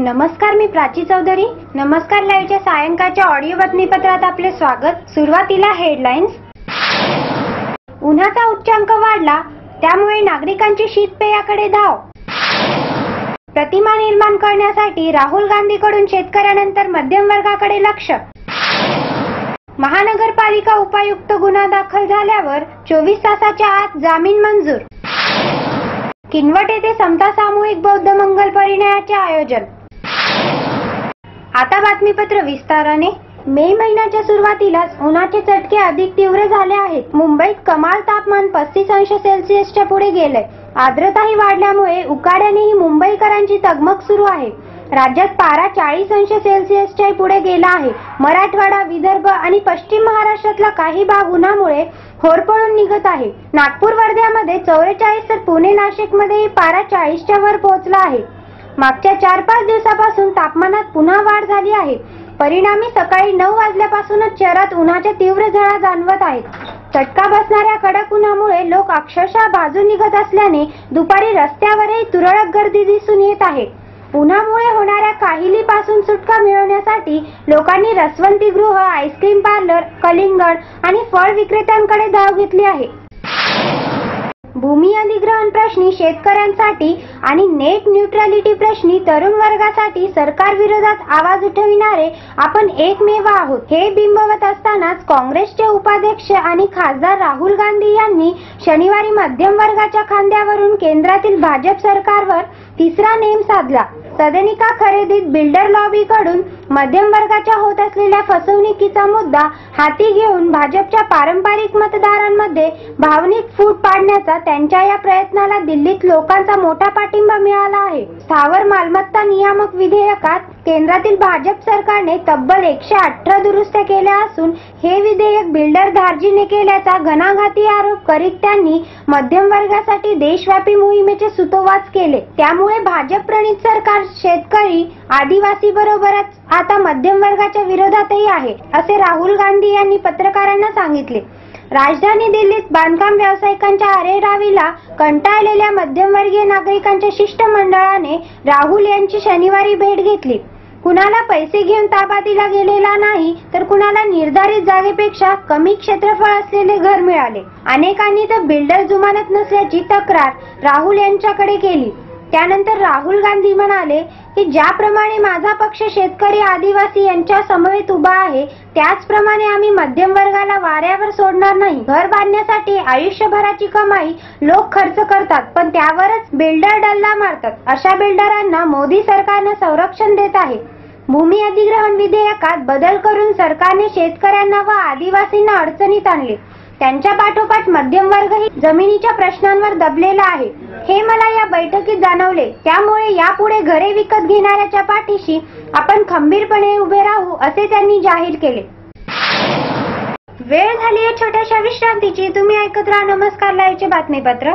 नमस्कार मी प्राची चौधरी. नमस्कार लाईव्हच्या सायंकाळच्या ऑडिओ बातमीपत्रात आपले स्वागत. सुरुवातीला हेडलाईन्स. उन्हाचा उच्चांक वाढला त्यामुळे नागरिकांची शीतपेयाकडे धाव. प्रतिमा निर्माण करण्यासाठी राहुल गांधीकडून शेतकऱ्यानंतर मध्यम वर्गाकडे लक्ष. महानगरपालिका उपायुक्त गुन्हा दाखल झाल्यावर चोवीस तासाच्या आत जामीन मंजूर. किनवट येथे समता सामूहिक बौद्ध मंगल परिणयाचे आयोजन. आता बातमीपत्र विस्ताराने. मे महिन्याच्या सुरुवातीलाच उन्हाचे चटके अधिक तीव्र झाले आहेत. मुंबईत कमाल तापमान पस्तीस अंश सेल्सिअसच्या पुढे गेलंय. आर्द्रताही वाढल्यामुळे उकाड्यानेही मुंबईकरांची तगमग सुरू आहे. राज्यात पारा चाळीस अंश सेल्सिअसच्या पुढे गेला आहे. मराठवाडा विदर्भ आणि पश्चिम महाराष्ट्रातला काही भाग उन्हामुळे होरपळून निघत आहे. नागपूर वर्ध्यामध्ये चौवेचाळीस तर पुणे नाशिकमध्येही पारा चाळीसच्या वर पोहोचला आहे. मागच्या चार पाच दिवसापासून तापमानात पुन्हा वाढ झाली आहे. परिणामी सकाळी नऊ वाजल्यापासूनच शहरात उन्हाच्या तीव्र झळा जाणवत आहेत. चटका बसणाऱ्या कडक उन्हामुळे लोक अक्षरशः बाजू निघत असल्याने दुपारी रस्त्यावरही तुरळक गर्दी दिसून येत आहे. उन्हामुळे होणाऱ्या काहिलीपासून सुटका मिळवण्यासाठी लोकांनी रसवंतीगृह आईस्क्रीम पार्लर कलिंगड आणि फळ विक्रेत्यांकडे धाव घेतली आहे. भूमी अधिग्रहण प्रश्नी शेतकऱ्यांसाठी आणि नेट न्यूट्रॅलिटी प्रश्नी तरुण वर्गासाठी सरकार विरोधात आवाज उठविणारे आपण एकमेव आहोत. हे बिंबवत असतानाच काँग्रेसचे उपाध्यक्ष आणि खासदार राहुल गांधी यांनी शनिवारी मध्यम वर्गाच्या खांद्यावरून केंद्रातील भाजप सरकारवर तिसरा नेम साधला. सदनिका खरेदीत बिल्डर लॉबीकडून मध्यम वर्गाच्या होत असलेल्या फसवणुकीचा मुद्दा हाती घेऊन भाजपच्या पारंपरिक मतदारांमध्ये भावनिक फूट पाडण्याचा त्यांच्या या प्रयत्नाला दिल्लीत लोकांचा मोठा पाठिंबा मिळाला आहे. स्थावर मालमत्ता नियामक विधेयकात केंद्रातील भाजप सरकारने तब्बल एकशे अठरा दुरुस्त्या केल्या असून हे विधेयक बिल्डर धार्जीने केल्याचा घणाघाती आरोप करीत त्यांनी मध्यम वर्गासाठी देशव्यापी मोहिमेचे सुतोवाच केले. त्यामुळे भाजप प्रणित सरकार शेतकरी आदिवासी बरोबरच आता मध्यम वर्गाच्या विरोधातही आहे असे राहुल गांधी यांनी पत्रकारांना सांगितले. राजधानी दिल्लीत बांधकाम व्यावसायिकांच्या अरेरावीला कंटाळलेल्या मध्यमवर्गीय नागरिकांच्या शिष्टमंडळाने राहुल यांची शनिवारी भेट घेतली. कुणाला पैसे घेऊन ताबा दिला गेलेला नाही तर कुणाला निर्धारित जागेपेक्षा कमी क्षेत्रफळ असलेले घर मिळाले. अनेकांनी तर बिल्डर जुमानत नसल्याची तक्रार राहुल यांच्याकडे केली. त्यानंतर राहुल गांधी म्हणाले की ज्याप्रमाणे माझा पक्ष शेतकरी आदिवासी यांच्या समवेत उभा आहे त्याचप्रमाणे आम्ही मध्यम वर्गाला वाऱ्यावर सोडणार नाही. घर बांधण्यासाठी आयुष्यभराची कमाई लोक खर्च करतात पण त्यावरच बिल्डर डल्ला मारतात. अशा बिल्डरांना मोदी सरकारनं संरक्षण देत आहे. भूमी अधिग्रहण विधेयकात बदल करून सरकारने शेतकऱ्यांना व आदिवासींना अडचणीत आणले. त्यांच्या पाठोपाठ मध्यम वर्गही जमिनीच्या प्रश्नांवर दबलेला आहे. हे मला या बैठकीत जाणवले. त्यामुळे यापुढे घरे विकत घेणाऱ्याच्या पाठीशी आपण खंबीरपणे उभे राहू असे त्यांनी जाहीर केले. वेळ झाली आहे छोट्याशा विश्रांतीची. तुम्ही ऐकत राहा नमस्कार लाईव्हचे बातमीपत्र.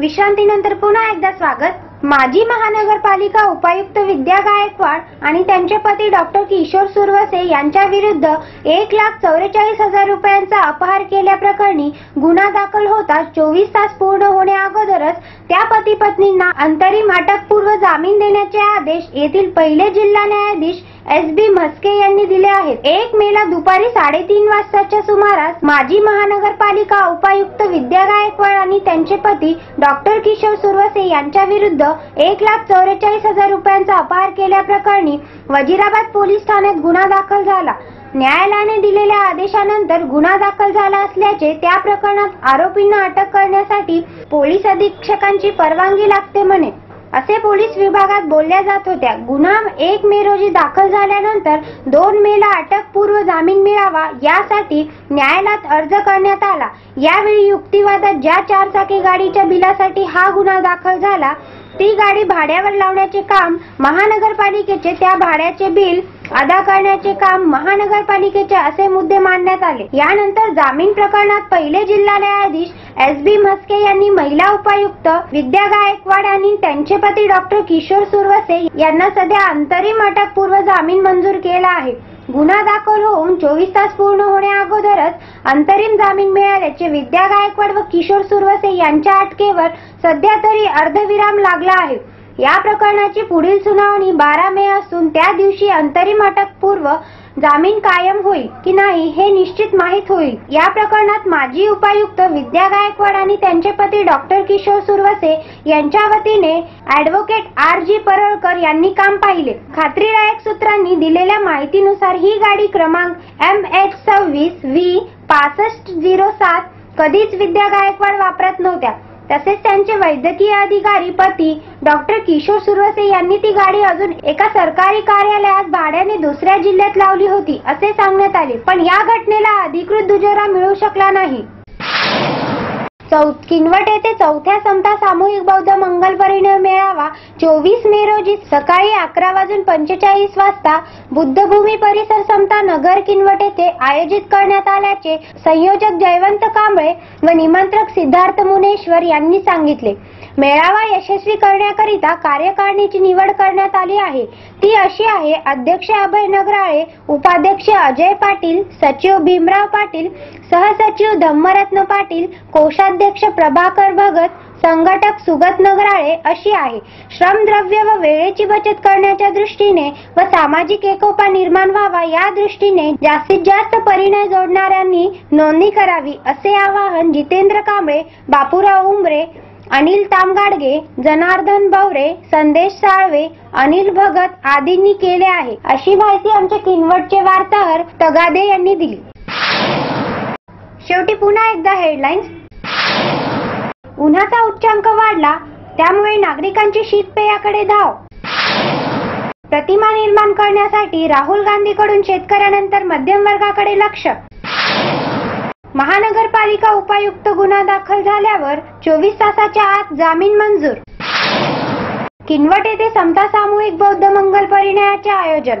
विश्रांतीनंतर पुन्हा एकदा स्वागत. माजी महानगरपालिका उपायुक्त विद्या गायकवाड आणि त्यांचे पती डॉक्टर किशोर सुरवसे यांच्या विरुद्ध एक लाख चौवेचाळीस हजार रुपयांचा अपहार केल्याप्रकरणी गुन्हा दाखल होता चोवीस तास पूर्ण होण्याअगोदरच त्या पती पत्नींना अंतरिम अटकपूर्व जामीन देण्याचे आदेश येथील पहिले जिल्हा न्यायाधीश एस बी म्हस्के यांनी दिले आहेत. एक मेला दुपारी साडेतीन वाजताच्या सुमारास माजी महानगरपालिका उपायुक्त विद्या गायकवाड आणि त्यांचे पती डॉक्टर किशोर सुरवसे यांच्या विरुद्ध एक लाख चौवेचाळीस हजार रुपयांचा अपहार केल्याप्रकरणी वजिराबाद पोलीस ठाण्यात गुन्हा दाखल झाला. न्यायालयाने दिलेल्या आदेशानंतर गुन्हा दाखल झाला असल्याचे त्या प्रकरणात आरोपींना अटक करण्यासाठी पोलीस अधीक्षकांची परवानगी लागते म्हणे. असे पोलीस विभागात बोलल्या जात होत्या. गुन्हा एक मे रोजी दाखल झाल्यानंतर दोन मेला अटकपूर्व जामीन मिळावा यासाठी न्यायालयात अर्ज करण्यात आला. यावेळी युक्तिवादात ज्या चारचाकी गाडीच्या बिलासाठी हा गुन्हा दाखल झाला ती गाडी भाड्यावर लावण्याचे काम महानगरपालिकेचे त्या भाड्याचे बिल अदा करण्याचे काम महानगरपालिकेचे असे मुद्दे मांडण्यात आले. यानंतर जामीन प्रकरणात पहिले जिल्हा न्यायाधीश एस बी म्हस्के यांनी महिला उपायुक्त विद्या गायकवाड आणि त्यांचे पती डॉक्टर किशोर सुरवसे यांना सध्या अंतरिम अटकपूर्व जामीन मंजूर केला आहे. गुन्हा दाखल होऊन चोवीस तास पूर्ण होण्या अगोदरच अंतरिम जामीन मिळाल्याचे विद्या गायकवाड व किशोर सुरवसे यांच्या अटकेवर सध्या तरी अर्धविराम लागला आहे. या प्रकरणाची पुढील सुनावणी बारा मे असून त्या दिवशी अंतरिम अटकपूर्व जामीन कायम होईल की नाही हे निश्चित माहीत होईल. या प्रकरणात माजी उपायुक्त विद्या गायकवाड आणि त्यांचे पती डॉक्टर किशोर सुरवसे यांच्या वतीने ऍडव्होकेट आर जी परळकर यांनी काम पाहिले. खात्रीदायक सूत्रांनी दिलेल्या माहितीनुसार ही गाडी क्रमांक एम एच सव्वीस व्ही पासष्ट झिरो सात कधीच विद्या गायकवाड वापरत नव्हत्या. तसेच त्यांचे वैद्यकीय अधिकारी पती डॉक्टर किशोर सुरवसे यांनी ती गाडी अजून एका सरकारी कार्यालयात भाड्याने दुसऱ्या जिल्ह्यात लावली होती असे सांगण्यात आले. पण या घटनेला अधिकृत दुजोरा मिळू शकला नाही. किनवट येथे चौथ्या समता सामूहिक बौद्ध मंगल परिणय मेळावा चोवीस मे रोजी सकाळी अकरा वाजून पंचेचाळीस वाजता बुद्धभूमी परिसर समता नगर किनवट येथे आयोजित करण्यात आल्याचे संयोजक जयवंत कांबळे व निमंत्रक सिद्धार्थ मुनेश्वर यांनी सांगितले. मेळावा यशस्वी करण्याकरिता कार्यकारिणीची निवड करण्यात आली आहे. ती अशी आहे अध्यक्ष अभय नगराळे उपाध्यक्ष अजय पाटील सचिव भीमराव पाटील सहसचिव धम्मरत्न पाटील कोषाध्यक्ष प्रभाकर भगत संघटक सुगत नगराळे अशी आहे. श्रमद्रव्य व वेळेची बचत करण्याच्या दृष्टीने व सामाजिक एकोपा निर्माण व्हावा या दृष्टीने जास्तीत जास्त परिणय जोडणाऱ्यांनी नोंदणी करावी असे आवाहन जितेंद्र कांबळे बापूराव उमरे अनिल तामगाडगे जनार्दन बवरे संदेश साळवे अनिल भगत आदींनी केले आहे. अशी माहिती आमचे किनवटचे वार्ताहर तगादे यांनी दिली. शेवटी पुन्हा एकदा हेडलाईन्स उन्हाचा उच्चांक वाढला त्यामुळे नागरिकांची शीतपेयाकडे धाव. प्रतिमा निर्माण करण्यासाठी राहुल गांधीकडून शेतकऱ्यानंतर मध्यम वर्गाकडे लक्ष. महानगरपालिका उपायुक्त गुन्हा दाखल झाल्यावर चोवीस तासाच्या आत जामीन मंजूर. किनवट येथे समता सामूहिक बौद्ध मंगल परिणयाचे आयोजन.